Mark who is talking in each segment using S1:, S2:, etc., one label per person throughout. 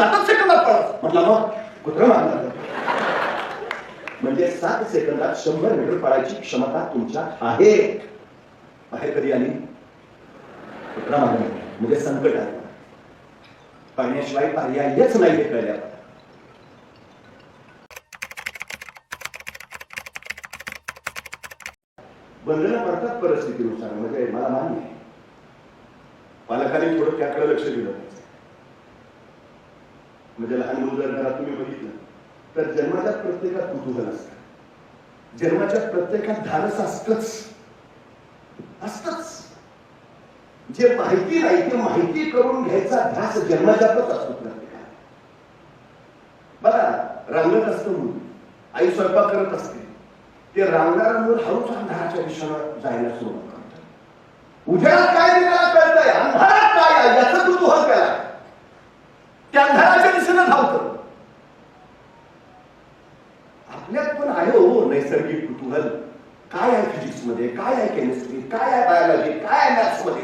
S1: सातच सेकंदात पळत म्हटलं मग कुत्र मारणार म्हणजे सात सेकंदात शंभर मीटर पळायची क्षमता तुमच्या आहे. आहे कधी आली कुत्रा मारणार म्हणजे संकट आहे. पाळण्याशिवाय पर्यायच नाही हे कळल्या बंधनं पडतात परिस्थितीनुसार म्हणजे मला मान्य आहे. पालकांनी थोडं त्याकडे लक्ष दिलं. म्हणजे लहान मुलं जर घरात तुम्ही बघितलं. तर जन्माच्यात प्रत्येकात कुतूहल असत. जन्माच्या प्रत्येकात धाडस असतच. असतच. जे माहिती नाही ते माहिती करून घ्यायचा ध्यास जन्माच्यातच असतो प्रत्येकाला. बघा रांगत असतं मूल. आई स्वयंपाक करत असते. ते रांगणार मूल हळूच अंधाराच्या विषयावर जायला सुरुवात करत. उजेडात काय ते कळतंय? अंधारात काय याचं कुतूहल त्याला धावतं आपल्यात पण आहे हो नैसर्गिक कुतूहल. काय आहे फिजिक्समध्ये? काय आहे केमिस्ट्री काय आहे बायोलॉजी काय आहे मॅथ्समध्ये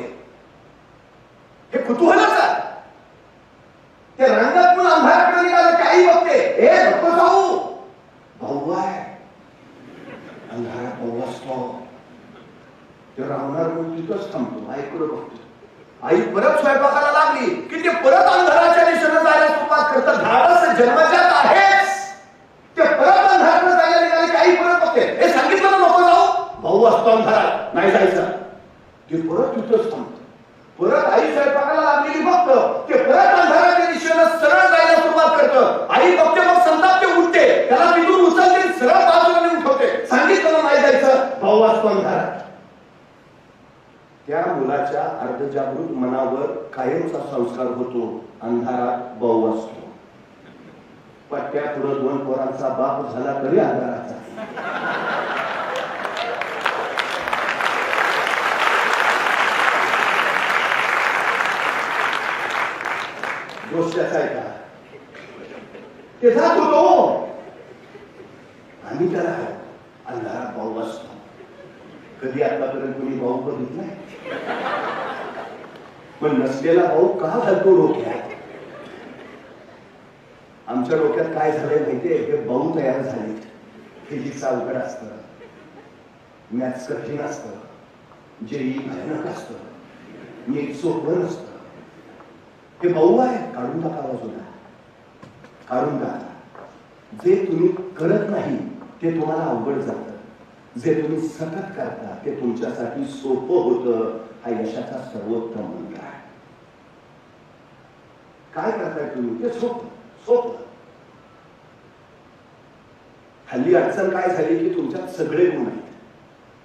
S1: हे कुतूहलच आहे ते रंगात पण अंधाराकडे निघालं काही बघते ए नको जाऊ भाऊ आहे अंधारात भाऊ असतो ते राहणार म्हणून तिथंच थांबतो आईकडे बघतो आई परत स्वयंपाकाला लागली की ते परत अंधाराच्या दिशेनं जायला सुरुवात करतं धाडस जन्मजात आहेच ते परत अंधाराकडे जायला निघाले की आई परत बघते हे सांगितलं ना नको जाऊ भाऊ असतो अंधारात नाही जायचं ते परत तिथंच थांबतो परत आई स्वयंपाकाला लागलेली बघतं ते परत अंधाराच्या दिशेनं सरळ जायला सुरुवात करतं आई बघते मग संतापते उठते त्याला तिथून उचलते सरळ बाजूला नेऊन ठेवते सांगितलं ना नाही जायचं भाऊ असतो अंधारात त्या मुलाच्या अर्धजागृत मनावर कायमचा संस्कार होतो अंधारात बहु असतो पट्ट्या पुढे दोन पोरांचा बाप झाला तरी अंधाराचा. दोष आहे का? ते जात होतो. आम्ही त्याला अंधारात भाऊ असतो कधी आतापर्यंत कोणी भाऊ बघितलाय पण नसलेला भाऊ का घालतो डोक्यात? आमच्या डोक्यात काय झालंय माहितीये? हे बहु तयार झाले. फिजिक्स अवघड असतं. मॅथ्स कठीण असतं. जेई भयानक असतं. नीट सोपं नसतं. हे बहु आहे. काढून टाका बाजूला. काढून टाका. जे तुम्ही करत नाही ते तुम्हाला अवघड जातं. जे तुम्ही सतत करता ते तुमच्यासाठी सोपं होतं हा यशाचा सर्वोत्तम मंत्र आहे. काय करताय तुम्ही? ते सोपं. सोपं हल्ली अडचण काय झाली की तुमच्यात सगळे गुण आहेत.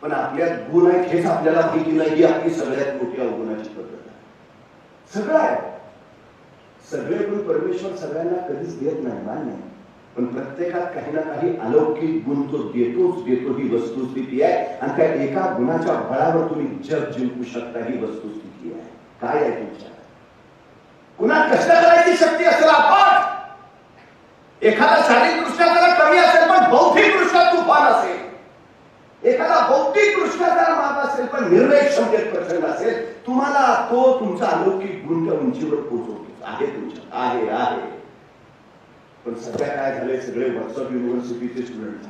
S1: पण आपल्यात गुण आहेत हेच आपल्याला माहिती नाही ही आपली सगळ्यात मोठी अवगुणाची पद्धत आहे. सगळं आहे. सगळे गुण परमेश्वर सगळ्यांना कधीच देत नाही मान्य पण प्रत्येकात काही ना काही अलौकिक गुण तो देतोच देतो ही वस्तुस्थिती आहे. आणि त्या एका गुणाच्या बळावर तुम्ही जग जिंकू शकता ही वस्तुस्थिती आहे. काय आहे तुमच्या कुणा कसं करायची शक्ती असेल आपण एखादा शारीरिकदृष्ट्या त्याला कमी असेल पण बौद्धिकदृष्ट्या तुफान असेल. एखादा बौद्धिकदृष्ट्या त्याला मात असेल पण निर्णय क्षमतेत प्रचंड असेल तुम्हाला तो तुमचा अलौकिक गुण त्या उंचीवर पोहोचवतो आहे तुमच्या आहे आहे. पण सध्या काय झालंय सगळे व्हॉट्सअप युनिव्हर्सिटीचे स्टुडंट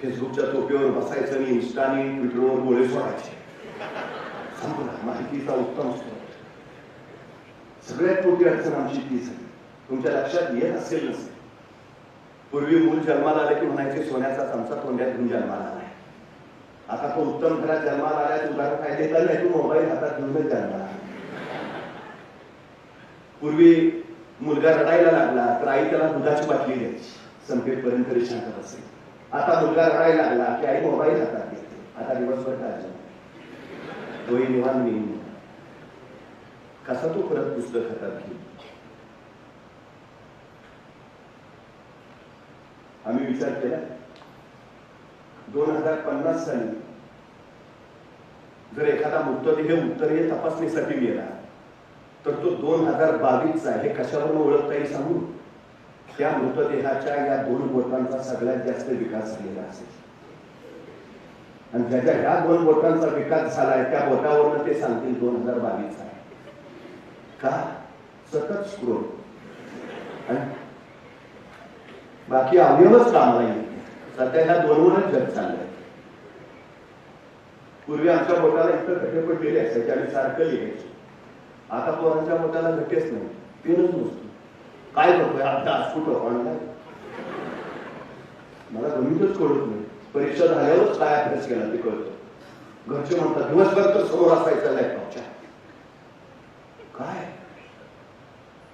S1: फेसबुकच्या टोपीवर बसायचं आणि इन्स्टाने ट्विटरवर गोळे सोडायचे. माहितीचा उत्तम स्रोत. सगळ्यात मोठी अडचण आमची तीच आहे. तुमच्या लक्षात येत असेल नसेल. पूर्वी मूल जन्माला आले की म्हणायचे सोन्याचा चमचा तोंड्यात घेऊन जन्माला आलाय. आता तो उत्तम घरात जन्माला आलाय तुला काय देता नाही तू मोबाईल हातात घेऊनच जन्माला पूर्वी मुलगा रडायला लागला तर आई त्याला दुधाची बाटली द्यायची संपेपर्यंत तरी शांत असेल आता मुलगा रडायला लागला की आई मोबाईल हातात घेते. आता दिवसभर काळजी. तोही निवान मी. कसा तो परत पुस्तक हातात घेईल आम्ही विचार केला दोन हजार पन्नास साली जर एखादा मृतदेह उत्तरीय तपासणीसाठी गेला तर तो दोन हजार बावीसचा हे कशावरून ओळखता येईल सांगू? त्या मृतदेहाच्या या दोन बोटांचा सगळ्यात जास्त विकास झालेला असेल. आणि ज्याच्या ह्या दोन बोटांचा विकास झालाय त्या बोटावरनं ते सांगतील दोन हजार बावीस आहे. का? सतत स्क्रोल आणि बाकी अवयवच कामाला येत नाही. सध्या ह्या दोनवरच जग चाललंय. पूर्वी आमच्या बोटाला इतकं घटे पडलेले असायचे आणि सारखं लिहायचे. आता पोरांच्या बोटाला घटेच नाही. पेनच नसतो. काय करतोय? आज कुठं? ऑनलाईन मला गणितच कळत नाही. परीक्षा झाल्यावरच काय अभ्यास केला ते कळतं. घरचे म्हणतात दिवसभर तर समोर असायचा लॅपटॉपच्या काय?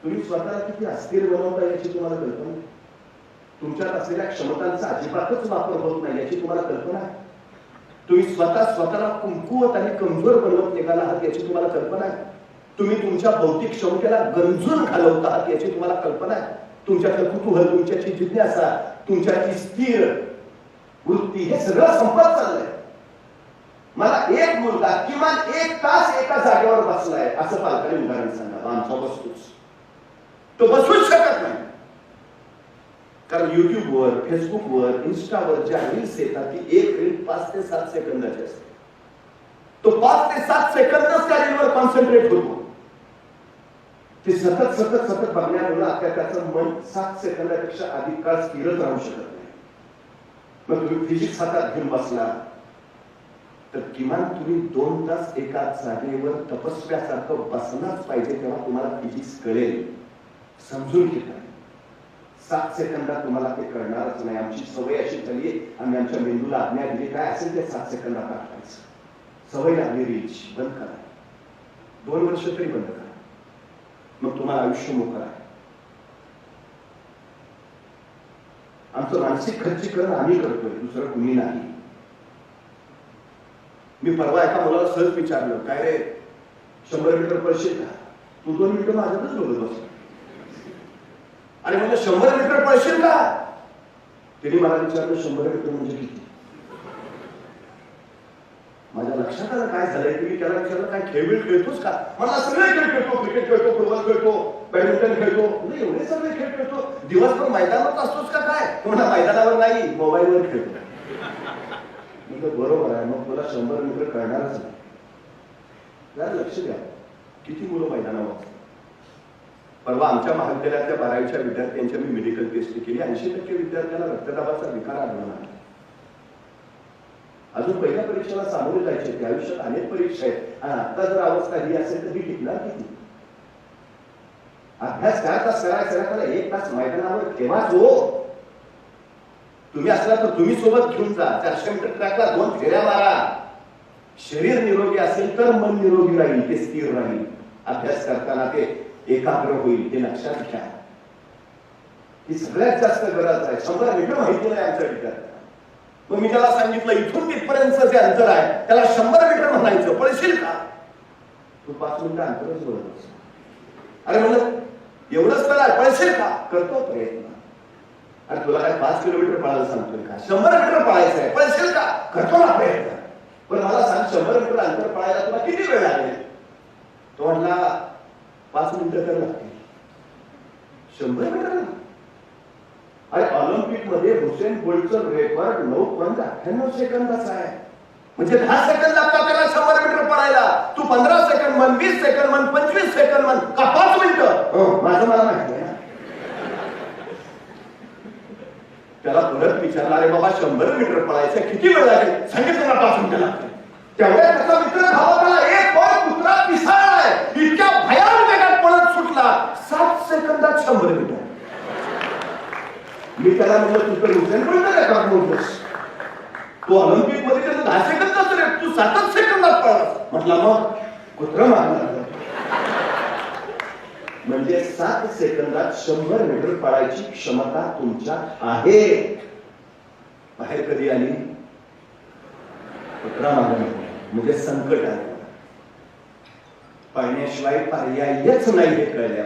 S1: तुम्ही स्वतःला किती अस्थिर बनवता याची तुम्हाला कल्पना तुमच्यात असलेल्या क्षमतांचा अजिबातच वापर होत नाही याची तुम्हाला कल्पना आहे? तुम्ही स्वतः स्वतःला कुंकुवत आणि कमजोर बनवत निघाला आहात याची तुम्हाला कल्पना आहे? तुम्ही तुमच्या भौतिक क्षमतेला गंजून घालवत आहात याची तुम्हाला कल्पना आहे? तुमच्यातलं कुतूहल तुमच्याची जिज्ञासा तुमच्याची स्थिर वृत्ती हे सगळं संपत चाललंय. मला एक मुलगा किमान एक तास एका बसलाय असं पालकाने उदाहरण सांगा आमचा बसतोच तो बसूच शकत नाही कारण युट्यूबवर फेसबुकवर इन्स्टावर ज्या रील्स येतात ती एक रील पाच ते सात सेकंदाची असते तो पाच ते सात सेकंदच त्या रीलवर कॉन्सन्ट्रेट होतो ते सतत सतत सतत बघण्यामुळे आता त्याचं मन सात सेकंदापेक्षा अधिक काळ स्थिरच राहू शकत नाही मग तुम्ही फिजिक्स हातात घेऊन बसला तर किमान तुम्ही दोन तास एका जागेवर तपस्व्यासारखं बसलाच पाहिजे तेव्हा तुम्हाला फिजिक्स कळेल. समजून घेता सात सेकंदात तुम्हाला ते कळणारच नाही. आमची सवय अशी झाली आम्ही आमच्या मेंदूला आज्ञा दिली. काय असेल ते सात सेकंदात आठवायचं. सवय लागली रीच बंद करा. दोन वर्ष तरी बंद करा. मग तुम्हाला आयुष्य मोकळं आहे. आमचं मानसिक खर्चीकरण आम्ही करतोय. दुसरं कुणी नाही. मी परवा एका मुलाला सहज विचारलं काय रे शंभर मीटर पळशील का? तू दोन मिनिटं माझ्यातच बोलत बस. आणि म्हणजे शंभर मीटर पळशील का? त्यांनी मला विचारलं शंभर मीटर म्हणजे किती? माझ्या लक्षात आलं काय झालंय तुम्ही मी त्याला विचारलं काय खेळ खेळतोच का? मला सगळे खेळ खेळतो क्रिकेट खेळतो फुटबॉल खेळतो बॅडमिंटन खेळतो. म्हणजे एवढे सगळे खेळ खेळतो. दिवसभर मैदानावर असतोच का काय? तुम्हाला मैदानावर नाही मोबाईलवर खेळतो. म्हटलं बरोबर आहे मग मला शंभर मीटर कळणारच नाही जरा लक्ष द्या किती मुलं मैदानावर परवा आमच्या महाविद्यालयातल्या बारावीच्या विद्यार्थ्यांच्या मी मेडिकल टेस्ट केली ऐंशी टक्के विद्यार्थ्यांना रक्तदाबाचा विकार आढळून आला. अजून पहिल्या परीक्षेला सामोरे जायचे त्या आयुष्यात अनेक परीक्षा आहेत. आणि आता जर अवस्था ही असेल तर ही टिकणार किती? अभ्यास काय तास करायचा त्याला एक तास मैदानावर ठेवाच हो तुम्ही असला तर तुम्ही सोबत घेऊन जा. चारशे मीटर ट्रॅकला दोन फेऱ्या मारा. शरीर निरोगी असेल तर मन निरोगी राहील ते स्थिर राहील. अभ्यास करताना ते एकाग्र होईल हे लक्षात घ्या. ही सगळ्यात जास्त गरज आहे. शंभर मीटर माहिती नाही आमच्या विद्यार्थ्यांना मग मी त्याला सांगितलं इथून तिथपर्यंत जे अंतर आहे त्याला शंभर मीटर म्हणायचं. पळशील का? तू पाच मिनिटं अंतरच बोलत अरे म्हणत एवढंच करा पळशील का? करतो प्रयत्न. आणि तुला काय पाच किलोमीटर पळायला सांगतोय का? शंभर मीटर पळायचं आहे. पळशील का? करतो ना प्रयत्न. पण मला सांग शंभर मीटर अंतर पळायला तुला किती वेळ लागेल? तो म्हटला पाच मिनिटं तर लागतील. शंभर मीटर अरे ऑलिम्पिकमध्ये हुसेन बोल्टचं रेकॉर्ड नऊ पॉईंट अठ्ठ्याण्णव सेकंदाचा आहे. म्हणजे दहा सेकंद लागतात त्याला शंभर मीटर पळायला. तू पंधरा सेकंद म्हण वीस सेकंद म्हण पंचवीस सेकंद म्हण का पाच मिनिटं? हो, माझं मला माहिती आहे ना त्याला परत विचारला अरे बाबा शंभर मीटर पळायचं किती वेळ लागेल? सांगितलं ना पाच मिनिटं लागते तेवढ्या त्याचा मित्र धावा एक पॉईंट कुत्रा पिसाळलाय. इतक्या भयान वेगात पळत सुटला. सात सेकंदात शंभर मीटर. मी त्याला म्हणलं तू तर हुसेन बोलतो का का बोलतोस तू ऑलिम्पिकमध्ये त्याचं दहा सेकंदात रे. तू सातच सेकंदात पळालास म्हटलं मग कुत्र मारणार. म्हणजे सात सेकंदात शंभर मीटर पळायची क्षमता तुमच्या आहे. बाहेर कधी आली म्हणजे संकट आले पाळण्याशिवाय पर्यायच नाही हे कळल्या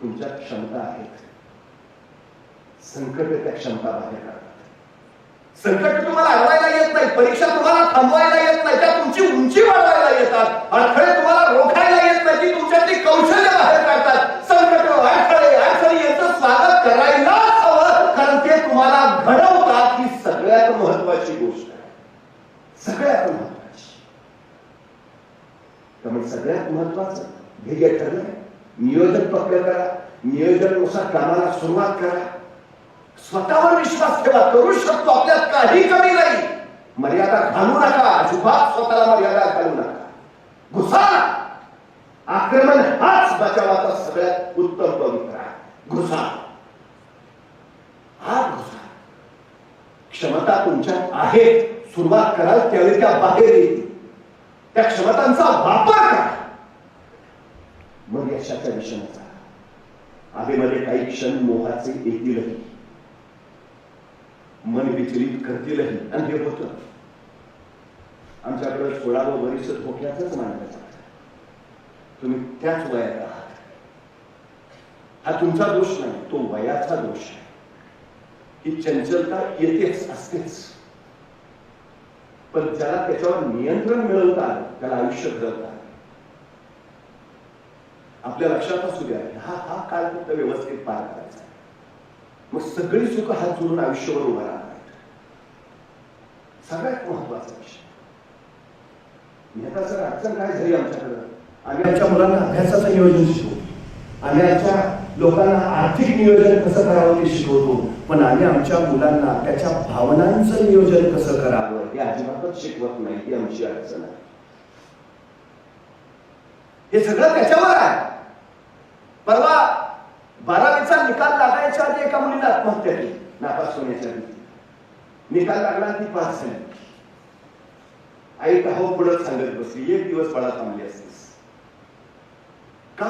S1: तुमच्या क्षमता आहेत. संकट त्या क्षमता बाहेर काढतात संकट तुम्हाला हरवायला येत नाही परीक्षा तुम्हाला थांबवायला येत नाही त्या तुमची उंची वाढवायला येतात अडथळे तुम्हाला रोखायला येत नाही ती तुमच्यातली कौशल्य बाहेर काढतात. संकट अडथळे अडचणी यांचं स्वागत करायलाच हवं कारण ते तुम्हाला घडवतात ही सगळ्यात महत्वाची गोष्ट आहे. सगळ्यात महत्वाची त्यामुळे सगळ्यात महत्वाचं ध्येय ठरलंय नियोजन पक्क करा नियोजनानुसार कामाला सुरुवात करा स्वतःवर विश्वास ठेवा करू शकतो. आपल्यात काही कमी नाही. मर्यादा घालू नका. अजिबात स्वतःला मर्यादा घालू नका. घुसा. आक्रमण हाच बचावाचा सगळ्यात उत्तम पवित्र आहे. घुसा. हा घुसा. क्षमता तुमच्यात आहे सुरुवात कराल त्यावेळी त्या बाहेर येतील. त्या क्षमतांचा वापर करा. मग यशाच्या विषयाचा आधीमध्ये काही क्षण मोहाचे येतीलही मन विचलित करतीलही. आणि हे होतं. आमच्याकडे सोळावं वरिष्ठ धोक्याच मानलं तुम्ही त्याच वयात आहात. हा तुमचा दोष नाही तो वयाचा दोष आहे. ही चंचलता येतेच असतेच. पण ज्याला त्याच्यावर नियंत्रण मिळवत आलं त्याला आयुष्य घडवता आलं. आपल्या लक्षात असू द्या हा हा काळ फक्त व्यवस्थित पार करायचा. मग सगळी सुख हात जोडून आयुष्यभर उभा राहणार सगळ्यात महत्त्वाचा विषय. नेता सर अडचण काय झाली आमच्याकडं? आम्ही आमच्या मुलांना अभ्यासाचं नियोजन शिकवतो आम्ही आमच्या लोकांना आर्थिक नियोजन कसं करावं ते शिकवतो. पण आम्ही आमच्या मुलांना त्याच्या भावनांचं नियोजन कसं करावं हे अजिबातच शिकवत नाही ही आमची अडचण आहे. हे सगळं त्याच्यावर आहे. परवा बारावीचा निकाल लागायच्या आधी एका मुलीने आत्महत्या केली. नापास होण्याच्या निकाल लागला आणि ती पास झाली. आई का हो पुढं सांगत बसली. एक दिवस पडा थांबली असतीस. का?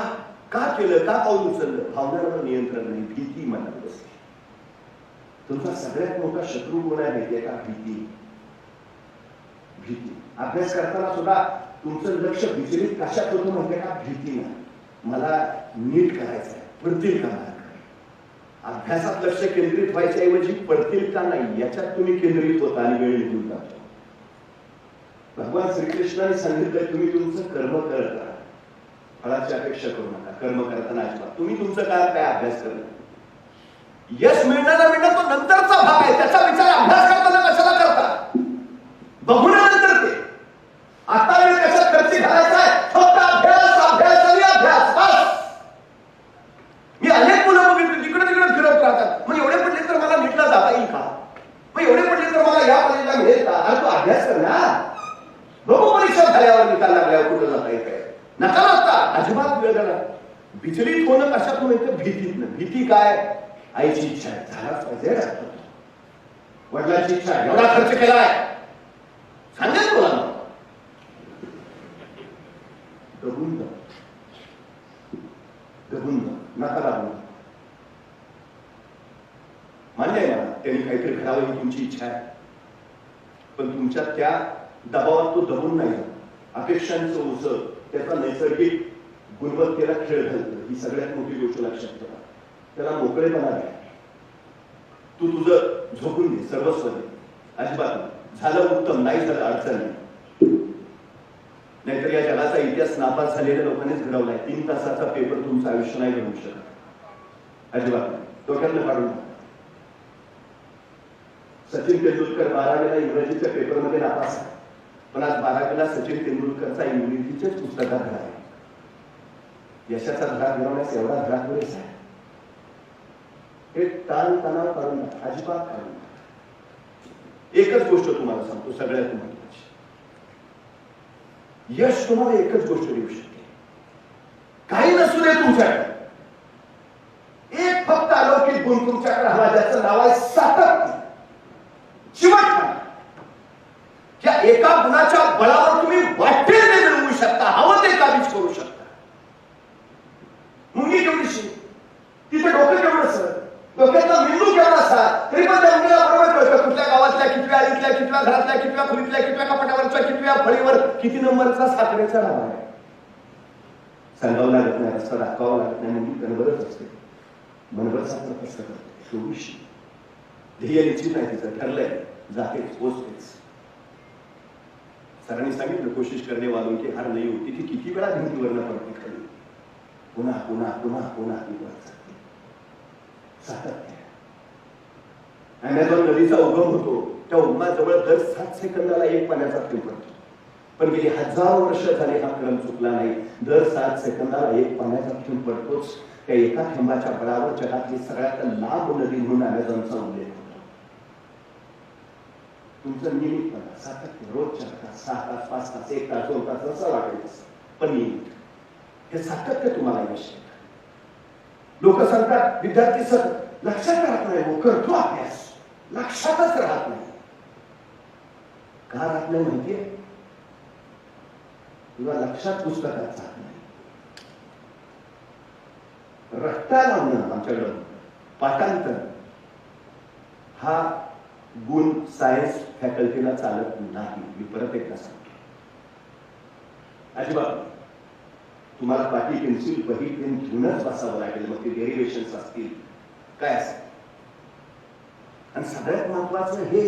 S1: का केलं? का पाऊल उचललं? भावनांवर नियंत्रण नाही भीती मनात बसली. तुमचा सगळ्यात मोठा शत्रू कोण आहे माहितीये का? भीती. भीती. अभ्यास करताना सुद्धा तुमचं लक्ष विचलित कशात होतं म्हणते का भीतीनं मला नीट करायचं पडतील का? अभ्यासात लक्ष केंद्रित व्हायच्या ऐवजी पडतील का नाही याच्यात तुम्ही केंद्रित होता आणि वेळ निघून जातो. भगवान श्रीकृष्णाने सांगितलं तुम्ही तुमचं कर्म करत. राहा फळाची अपेक्षा करू नका कर्म करताना अजिबात. तुम्ही तुमचं काय काय अभ्यास करत? यश मिळणार मिळणार तो नंतरचा भाग आहे त्याचा विचार अभ्यास करताना कशाला करता? बघून नंतर ते आता वेळ कशात खर्ची घालायचा आहे फक्त अभ्यास अभ्यास आणि अभ्यास बस मी अनेक मुलं बघितली तिकडे तिकडे फिरत राहतात मग एवढे पडले तर मला नीटला जाता येईल का मग एवढे पडले तर मला या कॉलेजला मिळेल का अरे तू अभ्यास कर ना बघू परीक्षा झाल्यावर निकाल लागल्यावर कुठं जाता येत आहे नका लागता अजिबात वेळ झाला विचलित होणं कशातून येतं भीतीतनं भीती काय आईची इच्छा आहे झालाच पाहिजे रे. वडिलांची इच्छा आहे एवढा खर्च केलाय सांगेल जा. दबून जा. नका लागू. मान्य आहे मला त्यांनी काहीतरी करावं ही तुमची इच्छा आहे. पण तुमच्या त्या दबावात तो दबून नाही. जात. अपेक्षांचं ओझ त्याचा नैसर्गिक गुणवत्तेला खेळ घालतं. ही सगळ्यात मोठी गोष्ट लक्षात ठेवा. त्याला मोकळेपणा द्या. तू तुझं झोपून घे सर्वस्व दे अजिबात झालं उत्तम नाही झालं अडचण. नाहीतर या जगाचा इतिहास नापास झालेल्या लोकांनीच घडवलाय. तीन तासाचा पेपर तुमचं आयुष्य नाही घडवू शकत. अजिबात डोक्यातलं काढून सचिन तेंडुलकर बारावीला इंग्रजीच्या पेपरमध्ये नापास पण आज बारावीला सचिन तेंडुलकरचा इंग्रजीच्याच पुस्तकात धडा आहे. यशाचा धडा घडवण्यास एवढा धडा पुरेसा आहे. हे ताण तणाव काढून अजिबात काढून एकच गोष्ट तुम्हाला सांगतो सगळ्यात महत्वाची यश तुम्हाला एकच गोष्ट देऊ शकते काही नसू दे तुमच्याकडे. एक फक्त अलौकिक गुण तुमच्याकडे हवा ज्याचं नाव आहे सातत्य चिवटपणा या एका गुणाच्या बळावर तुम्ही वाटेल ते मिळवू शकता हवं ते काबीज करू शकता मुंगी केवढीशी तिथे डोकं केवढं सर डोक्यातला मेंदू केवढा असा तरी पण त्या मुलीला बरोबर कळतं कुठल्या गावातल्या कितव्या घरातल्या कितव्या खोलीतल्या कितव्या कपाटावरच्या कितव्या फळीवर किती नंबरचा साखरेचा नाव आहे? सांगावं लागत नाही रस्ता दाखवावं लागत नाही म्हणजे मुली कणबरच असते. मनभर साखर कसं करते? शोभीशी ध्येय निश्चित नाही तिचं ठरलंय. जातेच पोचतेच. सरांनी सांगितलं कोशिश करणे वाजून की हार नाही होती ती किती वेळा भिंतीवरनं पडते खाली? पुन्हा पुन्हा पुन्हा पुन्हा ती वर सातत्य. अमेझॉन नदीचा उगम होतो. त्या उगमाजवळ दर सात सेकंदाला एक पाण्याचा ट्यूब पडतो. पण गेली हजारो वर्ष झाले हा क्रम चुकला नाही. दर सात सेकंदाला एक पाण्याचा थेंब पडतोच. त्या एका थेंबाच्या बळावर जगातली सगळ्यात लांब नदी म्हणून अमेझॉनचा उल्लेख होतो तुमचं नियमितपणा सातत्य रोजच्या तास सहा तास पाच तास एक तास दोन तास जसं वाटेल पण नियमित. हे सातत्य तुम्हाला विषय लोक सांगतात विद्यार्थी सर लक्षात राहत नाही हो करतो अभ्यास. लक्षातच राहत नाही. का राहत नाही माहितीये तुला लक्षात पुस्तकात राहत नाही रट्टा लावणं आमच्याकडं. पाठांतर. हा गुण सायन्स फॅकल्टीला चालत नाही. मी परत एकदा सांगतो. अजिबात तुम्हाला पाठी पेन्सिल वही पेन घेऊनच वाचावं लागेल. मग ते डेरिवेशन असतील. काय असेल? आणि सगळ्यात महत्वाचं हे